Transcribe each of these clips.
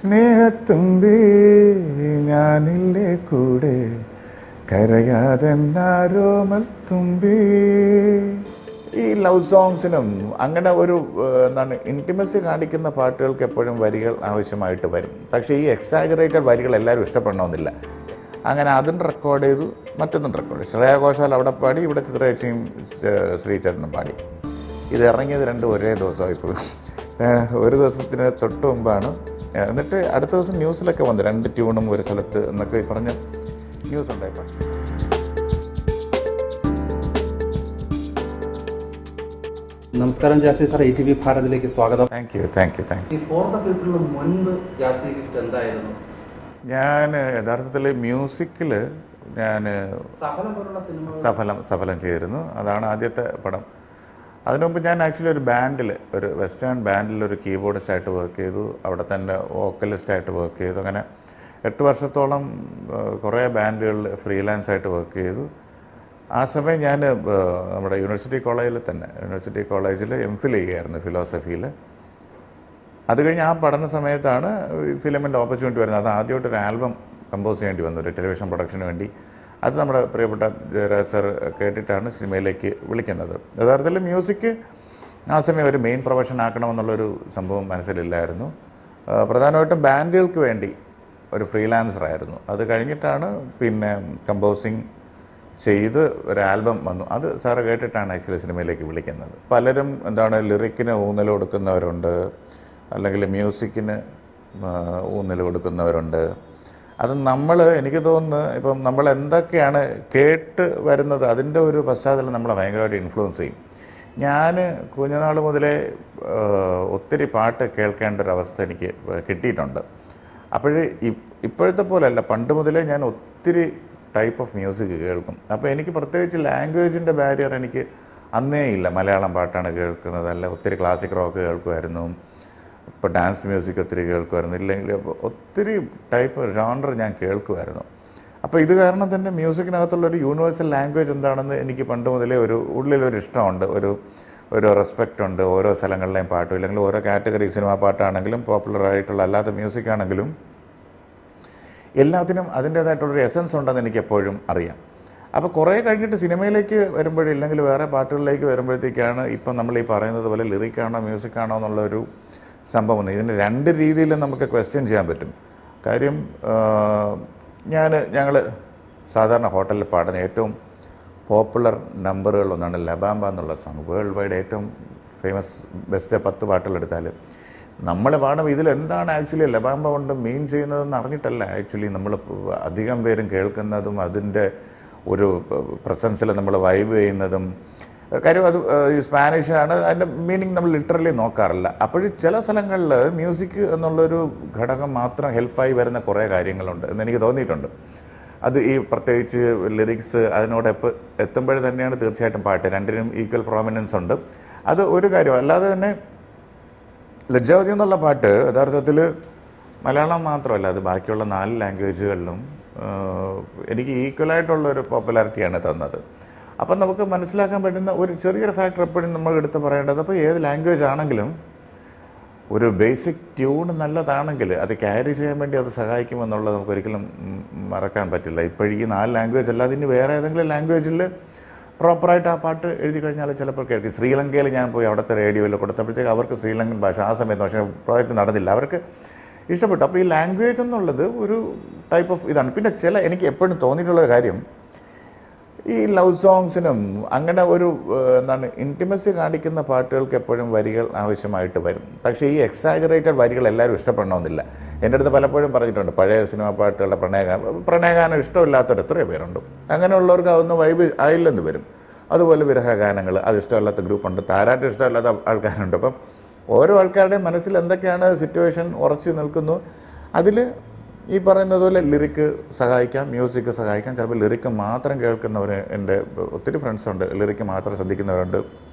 സ്നേഹത്തുമ്പി ഞാനില്ലേ കൂടെ? കരയാതെന്നാരോമൽ തുമ്പി. ഈ ലവ് സോങ്സിനും അങ്ങനെ ഒരു എന്താണ് ഇന്റിമസി കാണിക്കുന്ന പാട്ടുകൾക്ക് എപ്പോഴും വരികൾ ആവശ്യമായിട്ട് വരും. പക്ഷേ ഈ എക്സാജറേറ്റഡ് വരികൾ എല്ലാവരും ഇഷ്ടപ്പെടണമെന്നില്ല. അങ്ങനെ അതും റെക്കോർഡ് ചെയ്തു മറ്റൊന്നും റെക്കോർഡ് ശ്രേയ ഘോഷാൽ അവിടെ പാടി ഇവിടെ ചിത്രേച്ചിയും ശ്രീചേട്ടനും പാടി. ഇത് ഇറങ്ങിയത് രണ്ടും ഒരേ ദിവസമായി ഒരു ദിവസത്തിന് തൊട്ട് മുമ്പാണ് എന്നിട്ട് അടുത്ത ദിവസം ന്യൂസിലൊക്കെ വന്നു. രണ്ട് ട്യൂണും ഒരു സ്ഥലത്ത് എന്നൊക്കെ പറഞ്ഞ് ന്യൂസ് ഉണ്ടായപ്പോൾ നമസ്കാരം Jassie sir I T V ഭാരതിലേക്ക് സ്വാഗതം. Thank you thank you thank you ഈ ഫോർ ദ പീപ്പിളിന് മുൻപ് ജാസി ഗിഫ്റ്റ് എന്തായിരുന്നു? ഞാൻ യഥാർത്ഥത്തിൽ മ്യൂസിക്കിൽ ഞാൻ സഫലം സഫലം സഫലം ചെയ്തിരുന്നു. അതാണ് ആദ്യത്തെ പടം. അതിനു മുമ്പ് ഞാൻ ആക്ച്വലി ഒരു ബാൻഡിൽ ഒരു വെസ്റ്റേൺ ബാൻഡിൽ ഒരു കീബോർഡിസ്റ്റായിട്ട് വർക്ക് ചെയ്തു. അവിടെ തന്നെ വോക്കലിസ്റ്റായിട്ട് വർക്ക് ചെയ്തു. അങ്ങനെ എട്ട് വർഷത്തോളം കുറേ ബാൻഡുകളിൽ ഫ്രീലാൻസ് ആയിട്ട് വർക്ക് ചെയ്തു. ആ സമയം ഞാൻ നമ്മുടെ യൂണിവേഴ്സിറ്റി കോളേജിൽ തന്നെ യൂണിവേഴ്സിറ്റി കോളേജിൽ എം ഫിൽ ചെയ്യുകയായിരുന്നു ഫിലോസഫിയിൽ അത് കഴിഞ്ഞ് ആ പഠന സമയത്താണ് ഫിലിമിന്റെ ഓപ്പർച്യൂണിറ്റി വരുന്നത്. അത് ആദ്യമായിട്ട് ഒരു ആൽബം കമ്പോസ് ചെയ്യേണ്ടി വന്നു ഒരു ടെലിവിഷൻ പ്രൊഡക്ഷന് വേണ്ടി. അത് നമ്മുടെ പ്രിയപ്പെട്ട ജയരാജ് സാർ കേട്ടിട്ടാണ് സിനിമയിലേക്ക് വിളിക്കുന്നത്. യഥാർത്ഥത്തിൽ മ്യൂസിക് ആ സമയം ഒരു മെയിൻ പ്രൊഫഷൻ ആക്കണമെന്നുള്ളൊരു സംഭവം മനസ്സിലില്ലായിരുന്നു. പ്രധാനമായിട്ടും ബാൻഡുകൾക്ക് വേണ്ടി ഒരു ഫ്രീലാൻസർ ആയിരുന്നു അത് കഴിഞ്ഞിട്ടാണ് പിന്നെ കമ്പോസിങ് ചെയ്ത് ഒരു ആൽബം വന്നു. അത് സാറ് കേട്ടിട്ടാണ് ആക്ച്വലി സിനിമയിലേക്ക് വിളിക്കുന്നത്. പലരും എന്താണ് ലിറിക്കിന് ഊന്നൽ കൊടുക്കുന്നവരുണ്ട് അല്ലെങ്കിൽ മ്യൂസിക്കിന് ഊന്നൽ കൊടുക്കുന്നവരുണ്ട്. അത് നമ്മൾ എനിക്ക് തോന്നുന്നു ഇപ്പം നമ്മൾ എന്തൊക്കെയാണ് കേട്ട് വരുന്നത് അതിന്റെ ഒരു പശ്ചാത്തലം നമ്മളെ ഭയങ്കരമായിട്ട് ഇൻഫ്ലുവൻസ് ചെയ്യും. ഞാൻ കുഞ്ഞുനാൾ മുതലേ ഒത്തിരി പാട്ട് കേൾക്കേണ്ട ഒരു അവസ്ഥ എനിക്ക് കിട്ടിയിട്ടുണ്ട്. അപ്പോൾ ഇപ്പോഴത്തെ പോലെയല്ല പണ്ട് മുതലേ ഞാൻ ഒത്തിരി ടൈപ്പ് ഓഫ് മ്യൂസിക് കേൾക്കും. അപ്പോൾ എനിക്ക് പ്രത്യേകിച്ച് ലാംഗ്വേജിന്റെ ബാരിയർ എനിക്ക് അന്നേ ഇല്ല. മലയാളം പാട്ടാണ് കേൾക്കുന്നത്. അല്ല ഒത്തിരി ക്ലാസിക് റോക്ക് കേൾക്കുമായിരുന്നു. ഇപ്പോൾ ഡാൻസ് മ്യൂസിക് ഒത്തിരി കേൾക്കുമായിരുന്നു ഇല്ലെങ്കിൽ ഒത്തിരി ടൈപ്പ് ജോണർ ഞാൻ കേൾക്കുമായിരുന്നു. അപ്പോൾ ഇത് കാരണം തന്നെ മ്യൂസിക്കിനകത്തുള്ള ഒരു യൂണിവേഴ്സൽ ലാംഗ്വേജ് എന്താണെന്ന് എനിക്ക് പണ്ട് മുതലേ ഒരു ഉള്ളിലൊരു ഇഷ്ടമുണ്ട്. ഒരു ഒരു റെസ്പെക്റ്റ് ഉണ്ട്. ഓരോ സ്ഥലങ്ങളിലെയും പാട്ടും. ഇല്ലെങ്കിൽ ഓരോ കാറ്റഗറി സിനിമാ പാട്ടാണെങ്കിലും പോപ്പുലർ ആയിട്ടുള്ള അല്ലാത്ത മ്യൂസിക് ആണെങ്കിലും എല്ലാത്തിനും അതിന്റേതായിട്ടുള്ളൊരു എസൻസ് ഉണ്ടെന്ന് എനിക്ക് എപ്പോഴും അറിയാം. അപ്പോൾ കുറേ കഴിഞ്ഞിട്ട് സിനിമയിലേക്ക് വരുമ്പോഴും ഇല്ലെങ്കിൽ വേറെ പാട്ടുകളിലേക്ക് വരുമ്പോഴത്തേക്കാണ് ഇപ്പം നമ്മൾ ഈ പറയുന്നത് പോലെ ലിറിക്കാണോ മ്യൂസിക്കാണോ എന്നുള്ളൊരു സംഭവം ഇതിന് രണ്ട് രീതിയിൽ നമുക്ക് ക്വസ്റ്റ്യൻ ചെയ്യാൻ പറ്റും. കാര്യം ഞാൻ ഞങ്ങൾ സാധാരണ ഹോട്ടലിൽ പാടുന്ന ഏറ്റവും പോപ്പുലർ നമ്പറുകളൊന്നാണ് ലബാംബ എന്നുള്ള സോങ് വേൾഡ് വൈഡ് ഏറ്റവും ഫേമസ് ബെസ്റ്റ് പത്ത് പാട്ടുകളെടുത്താൽ നമ്മൾ പാടുമ്പോൾ ഇതിലെന്താണ് ആക്ച്വലി ലബാംബ കൊണ്ട് മീൻ ചെയ്യുന്നതെന്ന് അറിഞ്ഞിട്ടല്ല. ആക്ച്വലി നമ്മൾ അധികം പേരും കേൾക്കുന്നതും അതിന്റെ ഒരു പ്രസൻസിൽ നമ്മൾ വൈബ് ചെയ്യുന്നതും കാര്യം അത് ഈ സ്പാനിഷാണ്. അതിന്റെ മീനിങ് നമ്മൾ ലിറ്ററലി നോക്കാറില്ല. അപ്പോൾ ചില സ്ഥലങ്ങളിൽ മ്യൂസിക് എന്നുള്ളൊരു ഘടകം മാത്രം ഹെൽപ്പായി വരുന്ന കുറേ കാര്യങ്ങളുണ്ട് എന്ന് എനിക്ക് തോന്നിയിട്ടുണ്ട്. അത് ഈ പ്രത്യേകിച്ച് ലിറിക്സ് അതിനോട് എപ്പോൾ എത്തുമ്പോഴും തന്നെയാണ് തീർച്ചയായിട്ടും പാട്ട്. രണ്ടിനും ഈക്വൽ പ്രോമിനൻസ് ഉണ്ട്. അത് ഒരു കാര്യം. അല്ലാതെ തന്നെ ലജ്ജാവതി എന്നുള്ള പാട്ട് യഥാർത്ഥത്തിൽ മലയാളം മാത്രമല്ല അത് ബാക്കിയുള്ള നാല് ലാംഗ്വേജുകളിലും എനിക്ക് ഈക്വലായിട്ടുള്ള ഒരു പോപ്പുലാരിറ്റിയാണ് തന്നത്. അപ്പം നമുക്ക് മനസ്സിലാക്കാൻ പറ്റുന്ന ഒരു ചെറിയൊരു ഫാക്ടർ എപ്പോഴും നമ്മൾ എടുത്ത് പറയേണ്ടത് അപ്പോൾ ഏത് ലാംഗ്വേജ് ആണെങ്കിലും ഒരു ബേസിക് ട്യൂൺ നല്ലതാണെങ്കിൽ അത് ക്യാരി ചെയ്യാൻ വേണ്ടി അത് സഹായിക്കുമെന്നുള്ളത് നമുക്ക് ഒരിക്കലും മറക്കാൻ പറ്റില്ല. ഇപ്പോഴീ നാല് ലാംഗ്വേജ് അല്ലാതെ ഇനി വേറെ ഏതെങ്കിലും ലാംഗ്വേജിൽ പ്രോപ്പറായിട്ട് ആ പാട്ട് എഴുതി കഴിഞ്ഞാൽ ചിലപ്പോൾ കേൾക്കും. ശ്രീലങ്കയിൽ ഞാൻ പോയി അവിടുത്തെ റേഡിയോയിൽ കൊടുത്തപ്പോഴത്തേക്ക് അവർക്ക് ശ്രീലങ്കൻ ഭാഷ ആ സമയത്ത് പക്ഷേ പ്രോജക്റ്റ് നടന്നില്ല. അവർക്ക് ഇഷ്ടപ്പെട്ടു. അപ്പോൾ ഈ ലാംഗ്വേജ് എന്നുള്ളത് ഒരു ടൈപ്പ് ഓഫ് ഇതാണ്. പിന്നെ ചില എനിക്ക് എപ്പോഴും തോന്നിയിട്ടുള്ളൊരു കാര്യം ഈ ലവ് സോങ്സിനും അങ്ങനെ ഒരു എന്താണ് ഇന്റിമസി കാണിക്കുന്ന പാട്ടുകൾക്ക് എപ്പോഴും വരികൾ ആവശ്യമായിട്ട് വരും. പക്ഷേ ഈ എക്സാജറേറ്റഡ് വരികൾ എല്ലാവരും ഇഷ്ടപ്പെടണമെന്നില്ല. എന്റെ അടുത്ത് പലപ്പോഴും പറഞ്ഞിട്ടുണ്ട് പഴയ സിനിമാ പാട്ടുകളുടെ പ്രണയഗാനം പ്രണയഗാനം ഇഷ്ടമില്ലാത്തവർ എത്രയോ പേരുണ്ട്. അങ്ങനെയുള്ളവർക്ക് അതൊന്നും വൈബ് ആയില്ലെന്ന് വരും. അതുപോലെ വിരഹഗാനങ്ങൾ അത് ഇഷ്ടമല്ലാത്ത ഗ്രൂപ്പുണ്ട് താരാട്ട് ഇഷ്ടമല്ലാത്ത ആൾക്കാരുണ്ട്. അപ്പം ഓരോ ആൾക്കാരുടെയും മനസ്സിൽ എന്തൊക്കെയാണ് സിറ്റുവേഷൻ ഉറച്ചു നിൽക്കുന്നു അതിൽ ഈ പറയുന്നത് പോലെ ലിറിക്ക് സഹായിക്കാം മ്യൂസിക് സഹായിക്കാം. ചിലപ്പോൾ ലിറിക്ക് മാത്രം കേൾക്കുന്നവർ എന്റെ ഒത്തിരി ഫ്രണ്ട്സ് ഉണ്ട്. ലിറിക്ക് മാത്രം ശ്രദ്ധിക്കുന്നവരുണ്ട്.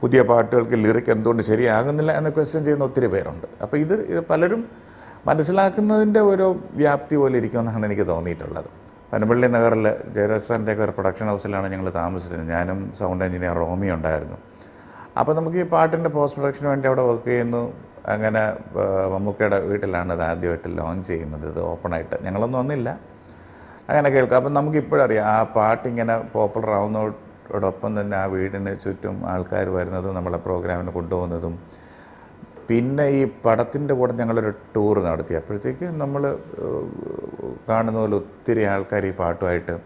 പുതിയ പാട്ടുകൾക്ക് ലിറിക്ക് എന്തുകൊണ്ട് ശരിയാകുന്നില്ല എന്ന് ക്വസ്റ്റ്യൻ ചെയ്യുന്ന ഒത്തിരി പേരുണ്ട്. അപ്പോൾ ഇത് ഇത് പലരും മനസ്സിലാക്കുന്നതിന്റെ ഒരു വ്യാപ്തി പോലെ ഇരിക്കുമെന്നാണ് എനിക്ക് തോന്നിയിട്ടുള്ളത്. പനമ്പള്ളി നഗറിൽ ജയരാജ് ഒക്കെ ഒരു പ്രൊഡക്ഷൻ ഹൗസിലാണ് ഞങ്ങൾ താമസിച്ചത്. ഞാനും സൗണ്ട് എഞ്ചിനീയർ റോമി ഉണ്ടായിരുന്നു. അപ്പോൾ നമുക്ക് ഈ പാട്ടിന്റെ പോസ്റ്റ് പ്രൊഡക്ഷന് വേണ്ടി അവിടെ വർക്ക് ചെയ്യുന്നു. അങ്ങനെ മമ്മൂക്കയുടെ വീട്ടിലാണ് ഇത് ആദ്യമായിട്ട് ലോഞ്ച് ചെയ്യുന്നത്. ഇത് ഓപ്പണായിട്ട് ഞങ്ങളൊന്നും വന്നില്ല. അങ്ങനെ കേൾക്കാം. അപ്പം നമുക്ക് ഇപ്പോഴറിയാം ആ പാട്ടിങ്ങനെ പോപ്പുലർ ആവുന്നതോടൊപ്പം തന്നെ ആ വീടിന് ചുറ്റും ആൾക്കാർ വരുന്നതും നമ്മളെ പ്രോഗ്രാമിന് കൊണ്ടുപോകുന്നതും. പിന്നെ ഈ പടത്തിന്റെ കൂടെ ഞങ്ങളൊരു ടൂർ നടത്തി. അപ്പോഴത്തേക്ക് നമ്മൾ കാണുന്ന പോലെ ഒത്തിരി ആൾക്കാർ ഈ പാട്ടുമായിട്ട്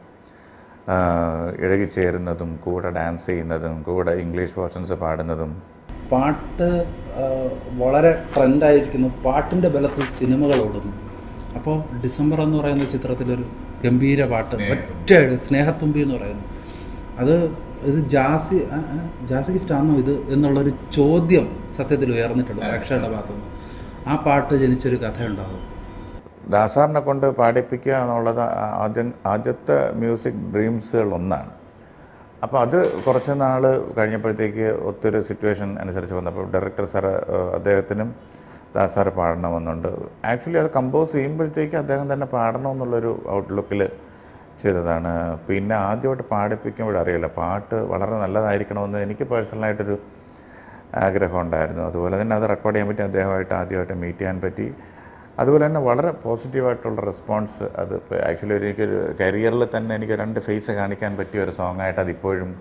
ഇഴകിച്ചേരുന്നതും കൂടെ ഡാൻസ് ചെയ്യുന്നതും കൂടെ ഇംഗ്ലീഷ് പോർഷൻസ് പാടുന്നതും പാട്ട് വളരെ ട്രെൻഡായിരിക്കുന്നു. പാട്ടിന്റെ ബലത്തിൽ സിനിമകൾ ഓടുന്നു. അപ്പോൾ ഡിസംബർ എന്ന് പറയുന്ന ചിത്രത്തിലൊരു ഗംഭീര പാട്ട് ഒറ്റ സ്നേഹത്തുമ്പി എന്ന് പറയുന്നു. അത് ഇത് ജാസി ജാസി ഗിഫ്റ്റ് ആണോ ഇത് എന്നുള്ളൊരു ചോദ്യം സത്യത്തിൽ ഉയർന്നിട്ടുണ്ട് പ്രേക്ഷകരുടെ ഭാഗത്തുനിന്ന് ആ പാട്ട് ജനിച്ചൊരു കഥയുണ്ടാകും. ദാസാറിനെ കൊണ്ട് പാടിപ്പിക്കുക എന്നുള്ളത് ആദ്യം ആദ്യത്തെ മ്യൂസിക് ഡ്രീംസുകൾ ഒന്നാണ് അപ്പോൾ അത് കുറച്ച് നാൾ കഴിഞ്ഞപ്പോഴത്തേക്ക് ഒത്തിരി സിറ്റുവേഷൻ അനുസരിച്ച് വന്നപ്പോൾ ഡയറക്ടർ സാറ് അദ്ദേഹത്തിനും ദാസ് സാറ് പാടണമെന്നുണ്ട്. ആക്ച്വലി അത് കമ്പോസ് ചെയ്യുമ്പോഴത്തേക്ക് അദ്ദേഹം തന്നെ പാടണമെന്നുള്ളൊരു ഔട്ട്ലുക്കിൽ ചെയ്തതാണ്. പിന്നെ ആദ്യമായിട്ട് പാടിപ്പിക്കുമ്പോഴറിയില്ല പാട്ട് വളരെ നല്ലതായിരിക്കണമെന്ന് എനിക്ക് പേഴ്സണലായിട്ടൊരു ആഗ്രഹം ഉണ്ടായിരുന്നു. അതുപോലെ തന്നെ അത് റെക്കോർഡ് ചെയ്യാൻ പറ്റി. അദ്ദേഹമായിട്ട് ആദ്യമായിട്ട് മീറ്റ് ചെയ്യാൻ പറ്റി. അതുപോലെ തന്നെ വളരെ പോസിറ്റീവായിട്ടുള്ള റെസ്പോൺസ് അത് ആക്ച്വലി എനിക്കൊരു കരിയറിൽ തന്നെ എനിക്ക് രണ്ട് ഫേസ് കാണിക്കാൻ പറ്റിയ ഒരു സോങ് ആയിട്ട് അതിപ്പോഴും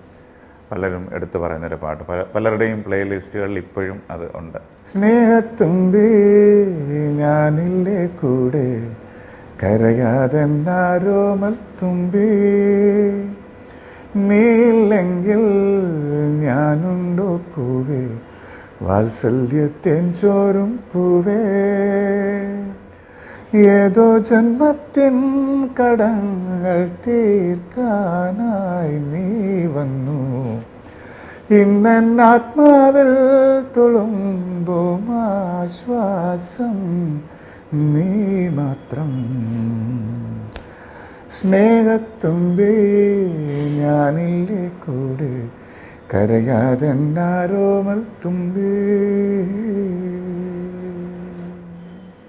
പലരും എടുത്തു പറയുന്നൊരു പാട്ട്. പല പലരുടെയും പ്ലേലിസ്റ്റുകളിൽ ഇപ്പോഴും അത് ഉണ്ട്. സ്നേഹത്തുമ്പി ഞാനില്ലേ കൂടെ? കരയാതെന്നാരോമൽ തുമ്പി. നീല്ലെങ്കിൽ ഞാനുണ്ടോ പൂവേ? വാത്സല്യത്തേൻ ചോറും പൂവേ. ഏതോ ജന്മത്തിൻ കടങ്ങൾ തീർക്കാനായി നീ വന്നു. ഇന്നൻ ആത്മാവിൽ തുളുമ്പും ആശ്വാസം നീ മാത്രം. സ്നേഹത്തുമ്പേ ഞാനില്ലേ കൂടെ? കരയാതെ ആരോമൽ തുമ്പി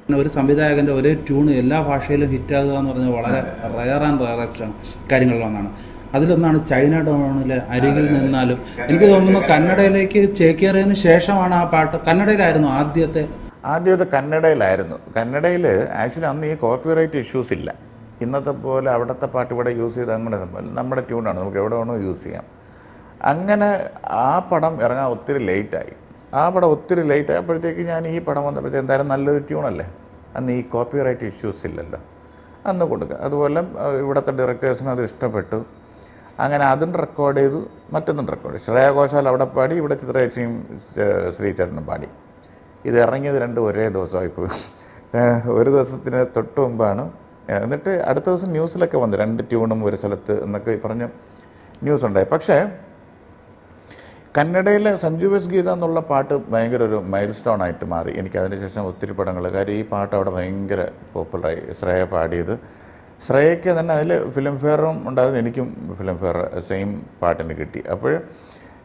പിന്നെ ഒരു സംവിധായകന്റെ ഒരേ ട്യൂണ് എല്ലാ ഭാഷയിലും ഹിറ്റാകുക എന്ന് പറഞ്ഞാൽ വളരെ റയർ ആൻഡ് റയറസ്റ്റ് ആണ് കാര്യങ്ങളിൽ ഒന്നാണ്. അതിലൊന്നാണ് ചൈന ഡോണിലെ അരികിൽ നിന്നാലും. എനിക്ക് തോന്നുന്നു കന്നഡയിലേക്ക് ചേക്കേറിയതിന് ശേഷമാണ് ആ പാട്ട് കന്നഡയിലായിരുന്നു ആദ്യത്തെ. ആദ്യത്തെ കന്നഡയിലായിരുന്നു. കന്നഡയിൽ ആക്ച്വലി അന്ന് ഈ കോപ്പിറൈറ്റ് ഇഷ്യൂസ് ഇല്ല. ഇന്നത്തെ പോലെ അവിടുത്തെ പാട്ട് ഇവിടെ യൂസ് ചെയ്ത് അങ്ങനെ നമ്മുടെ ട്യൂണാണ് നമുക്ക് എവിടെ വേണോ യൂസ് ചെയ്യാം. അങ്ങനെ ആ പടം ഇറങ്ങാൻ ഒത്തിരി ലേറ്റായി. ആ പടം ഒത്തിരി ലേറ്റ് ആയപ്പോഴത്തേക്ക് ഞാൻ ഈ പടം വന്നപ്പോഴത്തേക്ക് എന്തായാലും നല്ലൊരു ട്യൂണല്ലേ? അന്ന് ഈ കോപ്പിറൈറ്റ് ഇഷ്യൂസ് ഇല്ലല്ലോ. അന്ന് കൊടുക്കുക അതുപോലെ ഇവിടുത്തെ ഡയറക്ടേഴ്സിന് അത് ഇഷ്ടപ്പെട്ടു. അങ്ങനെ അതും റെക്കോർഡ് ചെയ്തു. മറ്റൊന്നും റെക്കോർഡ് ശ്രേയ ഘോഷാൽ അവിടെ പാടി ഇവിടെ ചിത്രേച്ചിയും ശ്രീചേട്ടനും പാടി. ഇത് ഇറങ്ങിയത് രണ്ടും ഒരേ ദിവസമായി പോയി ഏഹ്, ഒരു ദിവസത്തിന് തൊട്ട് മുമ്പാണ്. എന്നിട്ട് അടുത്ത ദിവസം ന്യൂസിലൊക്കെ വന്നു. രണ്ട് ട്യൂണും ഒരു സ്ഥലത്ത് എന്നൊക്കെ പറഞ്ഞ് ന്യൂസ് ഉണ്ടായി പക്ഷേ കന്നഡയിലെ സഞ്ജു എസ് ഗീത എന്നുള്ള പാട്ട് ഭയങ്കര ഒരു മൈൽ സ്റ്റോൺ ആയിട്ട് മാറി. എനിക്ക് അതിനുശേഷം ഒത്തിരി പടങ്ങൾ. കാര്യം ഈ പാട്ട് അവിടെ ഭയങ്കര പോപ്പുലറായി. ശ്രേയ പാടിയത്. ശ്രേയയ്ക്ക് തന്നെ അതിൽ ഫിലിം ഫെയറും ഉണ്ടായിരുന്നു. എനിക്കും ഫിലിം ഫെയർ സെയിം പാട്ടിന് കിട്ടി. അപ്പോൾ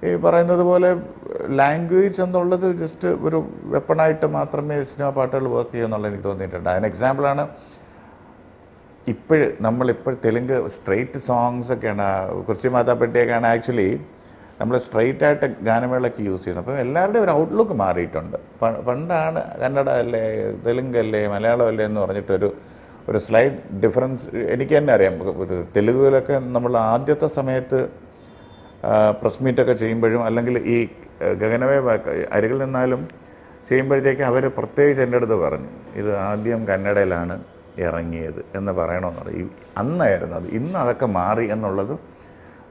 ഈ പറയുന്നത് പോലെ ലാംഗ്വേജ് എന്നുള്ളത് ജസ്റ്റ് ഒരു വെപ്പണായിട്ട് മാത്രമേ സിനിമ പാട്ടുകൾ വർക്ക് ചെയ്യൂ എന്നുള്ളത് എനിക്ക് തോന്നിയിട്ടുണ്ട്. അതിന് എക്സാമ്പിളാണ് ഇപ്പോഴ് നമ്മളിപ്പോൾ തെലുങ്ക് സ്ട്രെയിറ്റ് സോങ്സൊക്കെയാണ് കുറിച്ചി മാതാപ്പെട്ടിയൊക്കെയാണ് ആക്ച്വലി നമ്മൾ സ്ട്രെയിറ്റ് ആയിട്ട് ഗാനമേളയ്ക്ക് യൂസ് ചെയ്യുന്നത് അപ്പോൾ എല്ലാവരുടെയും ഒരു ഔട്ട്ലുക്ക് മാറിയിട്ടുണ്ട്. പണ്ടാണ് കന്നഡ അല്ലേ തെലുങ്ക് അല്ലേ മലയാളം അല്ലേ എന്ന് പറഞ്ഞിട്ടൊരു ഒരു സ്ലൈഡ് ഡിഫറൻസ് എനിക്ക് തന്നെ അറിയാം. തെലുഗുവിലൊക്കെ നമ്മൾ ആദ്യത്തെ സമയത്ത് പ്രസ് മീറ്റൊക്കെ ചെയ്യുമ്പോഴും അല്ലെങ്കിൽ ഈ ഗഗനവേ അരികിൽ നിന്നാലും ചെയ്യുമ്പോഴത്തേക്ക് അവർ പ്രത്യേകിച്ച് എന്റെ അടുത്ത് പറഞ്ഞു ഇത് ആദ്യം കന്നഡയിലാണ് ഇറങ്ങിയത് എന്ന് പറയണമെന്ന് പറയും അന്നായിരുന്നു അത്. ഇന്ന് അതൊക്കെ മാറി എന്നുള്ളത്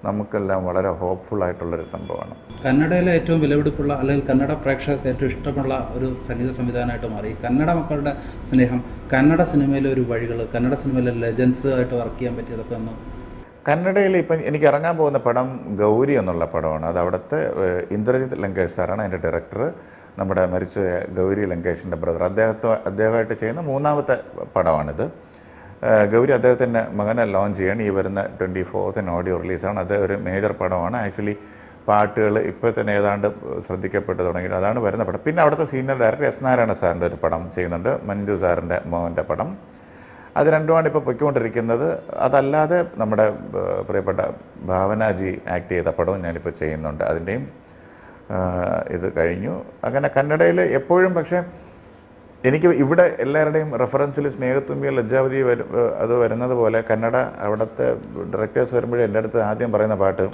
നമുക്കെല്ലാം വളരെ ഹോപ്പ്ഫുൾ ആയിട്ടുള്ളൊരു സംഭവമാണ്. കന്നഡയിലെ ഏറ്റവും വിലപിടിപ്പുള്ള അല്ലെങ്കിൽ കന്നഡ പ്രേക്ഷകർക്ക് ഏറ്റവും ഇഷ്ടമുള്ള ഒരു സംഗീത സംവിധാനമായിട്ട് മാറി. കന്നഡ മക്കളുടെ സ്നേഹം കന്നഡ സിനിമയിലെ ഒരു വഴികൾ കന്നഡ സിനിമയിലെ ലെജൻസ് ആയിട്ട് വർക്ക് ചെയ്യാൻ പറ്റിയതൊക്കെ ഒന്ന് കന്നഡയിൽ ഇപ്പം എനിക്ക് ഇറങ്ങാൻ പോകുന്ന പടം ഗൗരി എന്നുള്ള പടമാണ്. അത് അവിടുത്തെ ഇന്ദ്രജിത് ഇന്ദ്രജിത്ത് ലങ്കേഷ് സാറാണ് അതിന്റെ ഡയറക്ടർ നമ്മുടെ മരിച്ച ഗൗരി ലങ്കേഷിന്റെ ബ്രദർ അദ്ദേഹത്തെ അദ്ദേഹമായിട്ട് ചെയ്യുന്ന മൂന്നാമത്തെ പടമാണിത്. ഗൗരി അദ്ദേഹത്തിന്റെ മകനെ ലോഞ്ച് ചെയ്യണം. ഈ വരുന്ന ട്വന്റി ഫോർത്തിന് ഓഡിയോ റിലീസാണ് അത് ഒരു മേജർ പടമാണ്. ആക്ച്വലി പാട്ടുകൾ ഇപ്പോൾ തന്നെ ഏതാണ്ട് ശ്രദ്ധിക്കപ്പെട്ടു തുടങ്ങി. അതാണ് വരുന്ന പടം. പിന്നെ അവിടുത്തെ സീനിയർ ഡയറക്ടർ എസ് നാരായണ സാറിന്റെ ഒരു പടം ചെയ്യുന്നുണ്ട്. മഞ്ജു സാറിന്റെ മോഹന്റെ പടം. അത് രണ്ടുമാണ് ഇപ്പോൾ പൊയ്ക്കൊണ്ടിരിക്കുന്നത്. അതല്ലാതെ നമ്മുടെ പ്രിയപ്പെട്ട ഭാവനാജി ആക്ട് ചെയ്ത പടവും ഞാനിപ്പോൾ ചെയ്യുന്നുണ്ട്. അതിന്റെയും ഇത് കഴിഞ്ഞു. അങ്ങനെ കന്നഡയിൽ എപ്പോഴും പക്ഷേ എനിക്ക് ഇവിടെ എല്ലാവരുടെയും റെഫറൻസിൽ സ്നേഹത്തുമ്പിയ ലജ്ജാവതി വരും ഏഹ് അത് വരുന്നത് പോലെ കന്നഡ അവിടുത്തെ ഡയറക്ടേഴ്സ് വരുമ്പോഴേ എൻ്റെ അടുത്ത് ആദ്യം പറയുന്ന പാട്ട്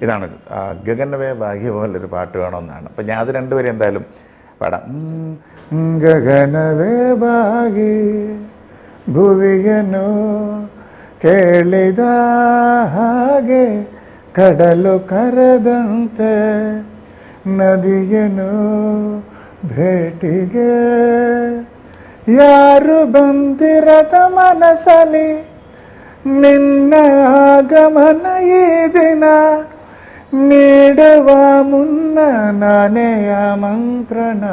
ഇതാണ് ആ, ഗഗനവേ ഭാഗ്യ പോലൊരു പാട്ട് വേണമെന്നാണ് അപ്പം ഞാൻ അത് രണ്ടുപേരും എന്തായാലും പാടാം ഉം, ഉം, ಗಗನವೇ ಬಾಗಿ ಭುವಿಯನು ಕೇಳಿದ ಹಾಗೆ ಕಡಲು ಕರೆದಂತೆ ನದಿಯನು ಭೇಟಿಗೆ ಯಾರು ಬಂದಿರದ ಮನಸಲಿ ನಿನ್ನ ಆಗಮನ ಈ ದಿನ ನೀಡುವ ಮುನ್ನ ನಾನೆಯ ಮಂತ್ರಣ.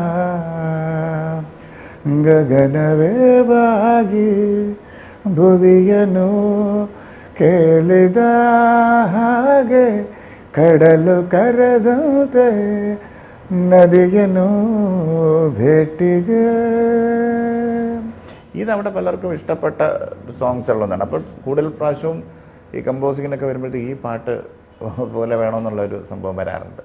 ಗಗನವೇ ಬಾಗಿ ಭುವಿಯನು ಕೇಳಿದ ಹಾಗೆ ಕಡಲು ಕರೆದಂತೆ നദിയനോ ഭേട്ടിക. ഇതവിടെ പലർക്കും ഇഷ്ടപ്പെട്ട സോങ്സ് ഉള്ളതാണ് അപ്പോൾ കൂടുതൽ പ്രാവശ്യവും ഈ കമ്പോസിങ്ങിനൊക്കെ വരുമ്പോഴത്തേക്ക് ഈ പാട്ട് പോലെ വേണമെന്നുള്ളൊരു സംഭവം വരാറുണ്ട്.